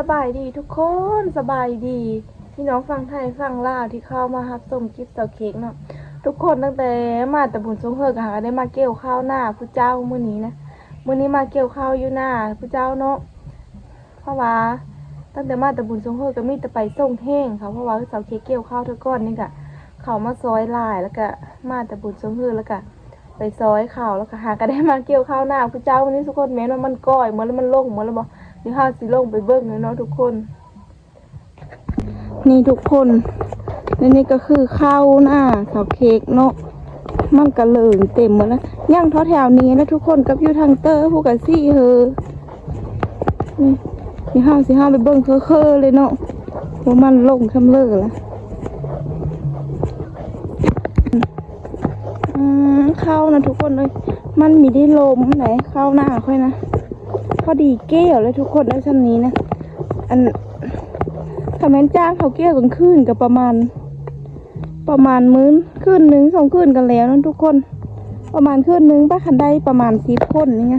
สบายดีทุกคนสบายดี พี่น้องฟังไทยฟังลาวที่เข้ามารับชมคลิปเสาเค้กเนาะทุกคนตั้งแต่มาแต่บุญสงเฮิกหาได้มาเกี่ยวข้าวหน้าผู้เจ้ามื้อนี้นะมื้อนี้มาเกี่ยวข้าวอยู่หน้าผู้เจ้าเนาะเพราะว่าตั้งแต่มาแต่บุญสงเฮิกก็มีแต่ไปส่งแห้งค่ะเพราะว่าเสาเค้กเกี่ยวข้าวเท่าก้อนนี่ก็เขามาซอยลายแล้วก็มาแต่บุญสงเฮิกแล้วก็ไปซอยข้าวแล้วก็หาก็ได้มาเกี่ยวข้าวหน้าผู้เจ้าวันนี้ทุกคนแม้ว่ามันก้อยเหมือนแล้วมันโล่งเหมือนแล้วบ่เดี๋ ยวห้าสิลงไปเบิ้งเลยเนาะทุกคน นี่ทุกคนนี่นี่ก็คือข้าวหน้าข้าวเค้กเนาะมันกระเหลิงเต็มหมดแล้วย่างท้อแถวนี้นะทุกคนกับอยู่ทางเตอร์ผู้กันซี่เฮอนี่นี่ห้าสิห้าไปเบิ้งเคอๆเลยเนาะว่ามันลงคำเลิกละอืมข้าวนะทุกคนเลยมันมีได้ลมไหนข้าวหน้าค่อยนะ พอดีเกี้ยวเลยทุกคนได้ชั้นนี้นะ อันคอมเมนจ้างเขาเกี้ยวกลางคืนกับประมาณ ประมาณมื้นคืนหนึ่งสองคืนกันแล้วนั่นทุกคน ประมาณคืนหนึ่งป้าคันได้ประมาณสิบคนนี่ไง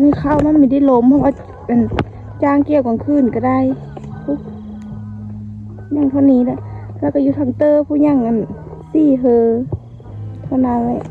นี่ข้าวมันไม่ได้ล้มเพราะว่าเป็นจ้างเกี่ยวกลางคืนก็ได้ปุ๊บยังเท่านี้แหละแล้วก็อยู่ทางเตอร์ผู้ยังอันซี่เฮอเท่านั้นแหละ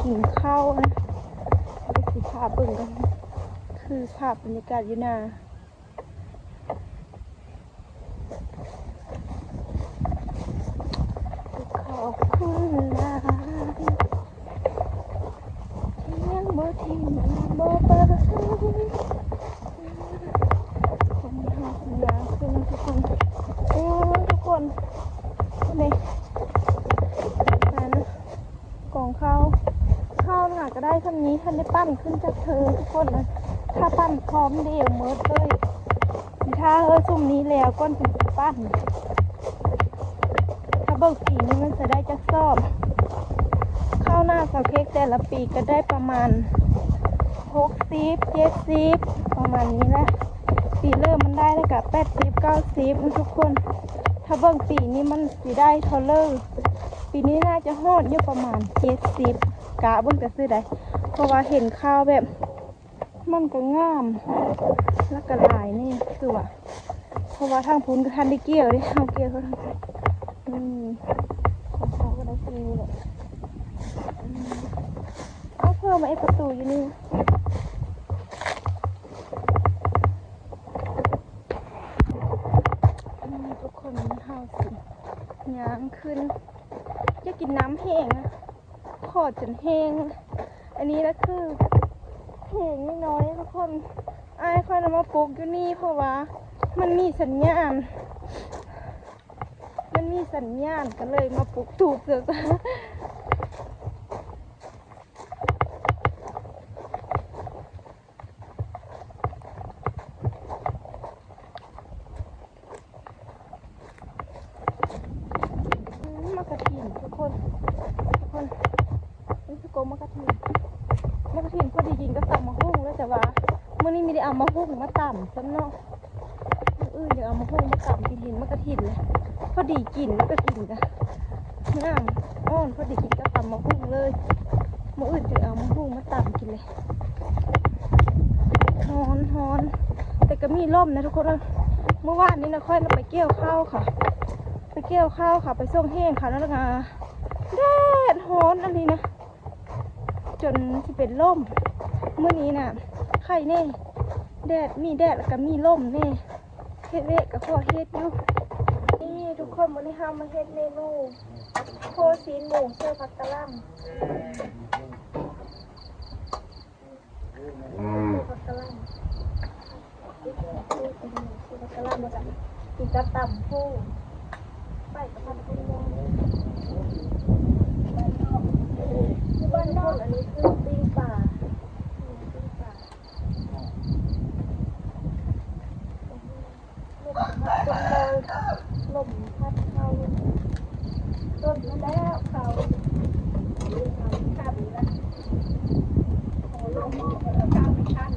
กินข้าวนะไปสิภาพเบิ่งกัน คือภาพบรรยากาศอยู่นาขอบคุณหลายที่ยังบ่ทิ้งบ่เปิดคนหาสัญญาขึ้นทุกคนโอ้ยทุกคนนี่นั่นกล่องข้าวข้าวหนา ก็ได้ทำนี้ท่านได้ปั้นขึ้นจากเธอทุกคนนะถ้าปั้นพร้อมเดียวเมิดเลยถ้าเออซุ่มนี้แล้วก้นถึงจะปั้น ถ้าเบิกปีนี้มันจะได้จะสอบข้าวหน้าสาวเค้กแต่ละปีก็ได้ประมาณหกสิบเจ็ดสิบประมาณนี้แหละปีเริ่มมันได้แล้วกับแปดสิบเก้าสิบทุกคน ถ้าเบิ่งปีนี้มันสีได้ทอเลอร์ปีนี้น่าจะฮอดอยู่ประมาณเจ็ดสิบ กะเบิ่งจะซื้อได้เพราะว่าเห็นข้าวแบบมันก็งาม แล้วก็หลายนี่คือว่าเพราะว่าทางพุ้นก็ทันได้เกี่ยวเดิเอาเกี่ยวเขาทางอืมของเขาก็ได้กินเลยอืมเอาเพิ่มมาไอ้ประตูอยู่นี่อืมทุกคนเฮาสิยางขึ้นจะกินน้ำแห้งนะ ขอดจนแห้ง อันนี้ก็คือแห้งนิดน้อยทุกคนไอายค่อยนำมาปลูกอยู่นี่เพราะว่า มันมีสัญญาณ มันมีสัญญาณก็เลยมาปลูกถูกเสือะอืมมากระถินทุกคน มากระถินมากระถินพอดีกินก็สั่งมาหุ้งแล้วแต่ว่าเมื่อนี้มีได้เอามาหุ้งมาต่ำซ้ำเนาะมื้ออื่นเดี๋ยวเอามาหุ้งมาต่ำกินหินมากระถินเลยพอดีกินมากระถินกะงามอ้อนพอดีกินก็ต่ำมาหุ้งเลยเมื่ออื่นจะเอามาหุ้งมาต่ำกินเลยฮอนฮอนแต่ก็มีร่มนะทุกคนเมื่อวานนี้นะค่อยไปเกี่ยวข้าวค่ะ ไปเกี่ยวข้าวค่ะ ไปส่งแห้งค่ะแล้วก็แดดฮอนอันนี้นะ จนที่เป็นล่มเมื่อนี้น่ะไข่แน่ แดดมีแดดแล้วก็มีล่มแน่เฮ็ดเวะกับพ่อเฮ็ดอยู่นี่ทุกคนวันนี้ห้ามาเฮ็ดเมนูโคซีนหมูเสื้อผักกะหล่ำเสื้อผักกะหล่ำเสื้อผักกะหล่ำมาจากกินกับตำผู้ไปกับพันธุ์แดงที่บ้านโน่นอันนี้คือปิ้งป่าปิ้งป่าลมพัดต้นเลยลมพัดเข้าต้นมาแล้วเขาขับแล้วโอ้ลมมองไปแล้วก้าวไม่ทัน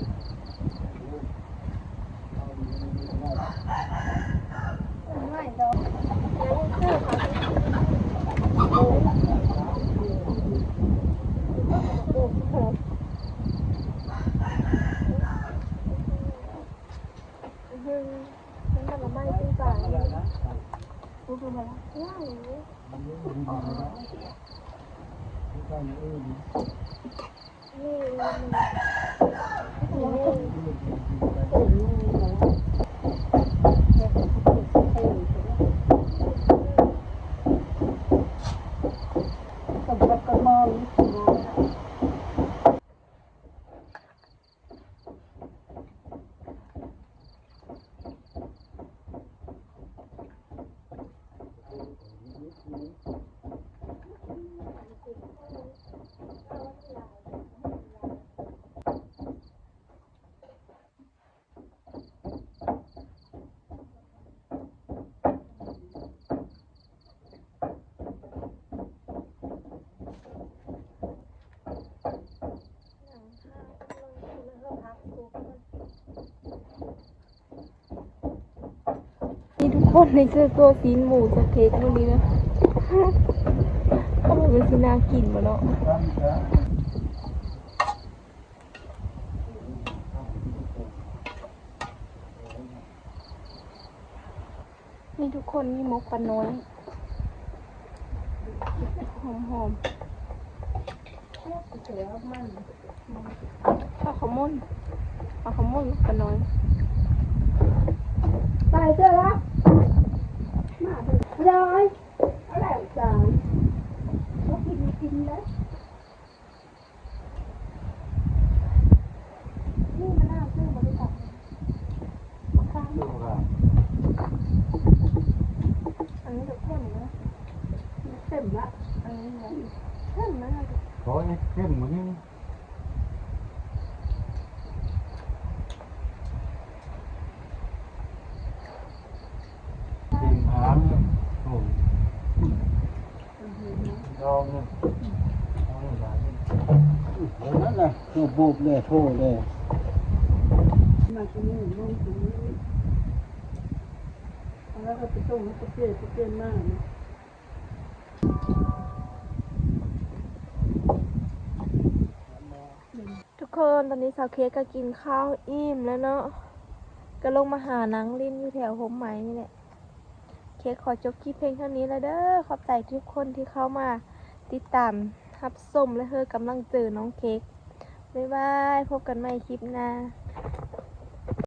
ไม่ดอกยังคือค่ะ อืมมันมันละไม่ขึ้นใจดูดูมาแล้วว้าว นี่นี่ ทุกคนในคือตัวซีนหมูสเต็กวันนี้นะเขาบอกเป็นซีนากินมาเนาะนี่ทุกคนมีมกปลาน้อยหอมหอมข้าวขมุนข้าวขมุนกันน้อยไปเจอแล้ว มาเถอะเลยเอาแล้วจ้าเขากินกินแล้วนี่มันน่าซื้อบริษัทข้าง อันนี้จะเข้มนะ เต็มละ อันนี้นะเข้มนะ ขอให้เข้มกว่านี้กินหางเนี่ยโอ้ยลองเนี่ยเอาหลายนี่ เดี๋ยว นั้นนะคือบูบเลยโทษเลยมาที่นี่มองที่นี่แล้วก็ไปส่งให้เขาเปลี่ยนเปลี่ยนมากนะทุกคนตอนนี้สาวเค้กก็กินข้าวอิ่มแล้วเนาะก็ลงมาหานังลิ้นอยู่แถวผมไหมนี่แหละเค้กขอจบคลิปเพลงเท่านี้แล้วเด้อขอบใจทุกคนที่เข้ามาติดตามรับชมและเฮอกำลังเจอน้องเค้ก บ๊ายบาย พบกันใหม่คลิปหน้า